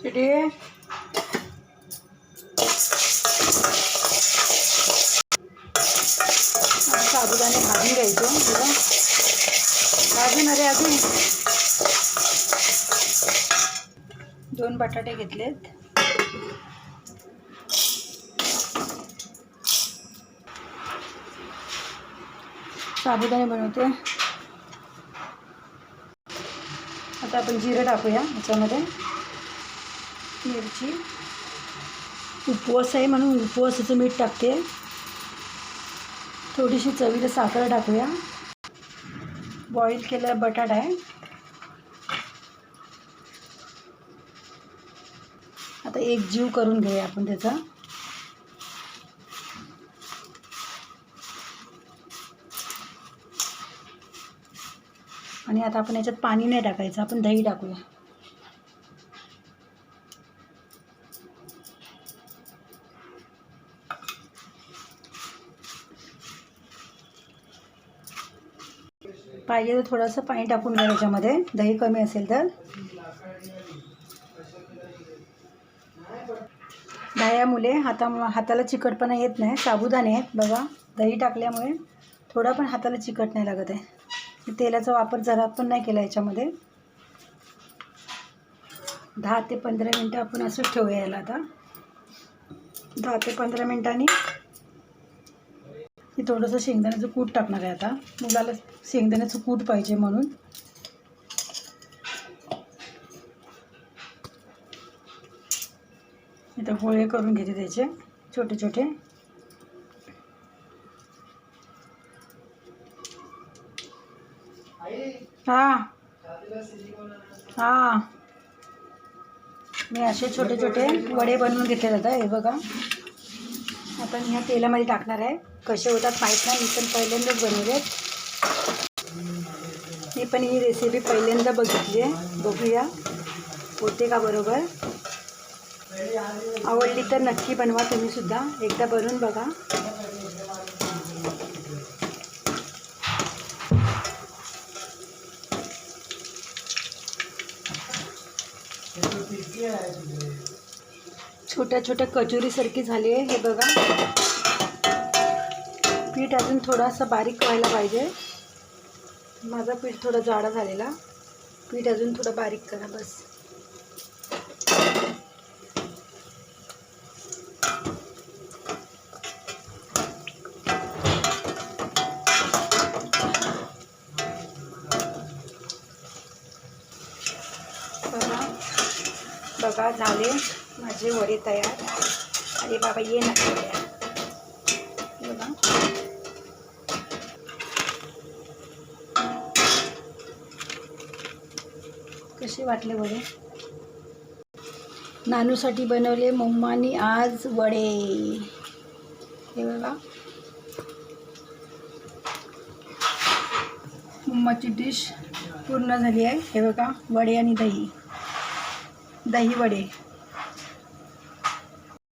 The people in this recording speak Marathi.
चिडी साबुदाणे भाजून घ्यायचे तुला भाजून अरे अजून. दोन बटाटे घेतलेत. साबुदाणे बनवते. आता आपण जिरं टाकूया ह्याच्यामध्ये मिरची. उपवास आहे म्हणून उपवासाचं मीठ टाकते. थोडीशी चवीला साखर टाकूया. बॉईल केलेला बटाटा आहे. आता एक जीव करून घेऊया आपण त्याचा. आणि आता आपण याच्यात पाणी नाही टाकायचं आपण दही टाकूया. पाहिजे तर थोडंसं पाणी टाकून घ्या त्याच्यामध्ये. दही कमी असेल तर. दह्यामुळे हाता हाताला चिकटपणा येत नाही साबुदाणे आहेत बघा. दही टाकल्यामुळे थोडा पण हाताला चिकट नाही लागत आहे. तेलाचा वापर जरा पण नाही केला याच्यामध्ये. दहा ते पंधरा मिनटं आपण असंच ठेवूया याला आता. दहा ते पंधरा मिनटांनी मी थोडंसं शेंगदाण्याचं कूट टाकणार आहे आता. मुलाला शेंगदाण्याचं कूट पाहिजे म्हणून. इथं गोळे करून घेते त्याचे छोटे छोटे हां. हां. मी असे छोटे छोटे वडे बनवून घेतले जातात हे बघा. आता मी ह्या तेलामध्ये टाकणार आहे. कसे होतात माहीत नाही मी पण पहिल्यांदाच बनवलेत मी पण ही रेसिपी पहिल्यांदा बघितली आहे. बघूया. होते का बरोबर? आवडली तर नक्की बनवा तुम्ही सुद्धा. एकदा बनवून बघा. छोट्या छोट्या कचोरीसारखी झाली आहे हे बघा. पीठ अजून थोडासा बारीक व्हायला पाहिजे. माझा पीठ थोडा जाडा झालेला. पीठ अजून थोडं बारीक करा बस बघा बघा झाले माझे वडे तयार. अरे बाबा ये ना. बघा. कसे वाटले वडे? नानूसाठी बनवले मम्मानी आज वडे. हे बघा. मम्माची डिश पूर्ण झाली आहे. हे बघा वडे आणि दही. दहीवडे.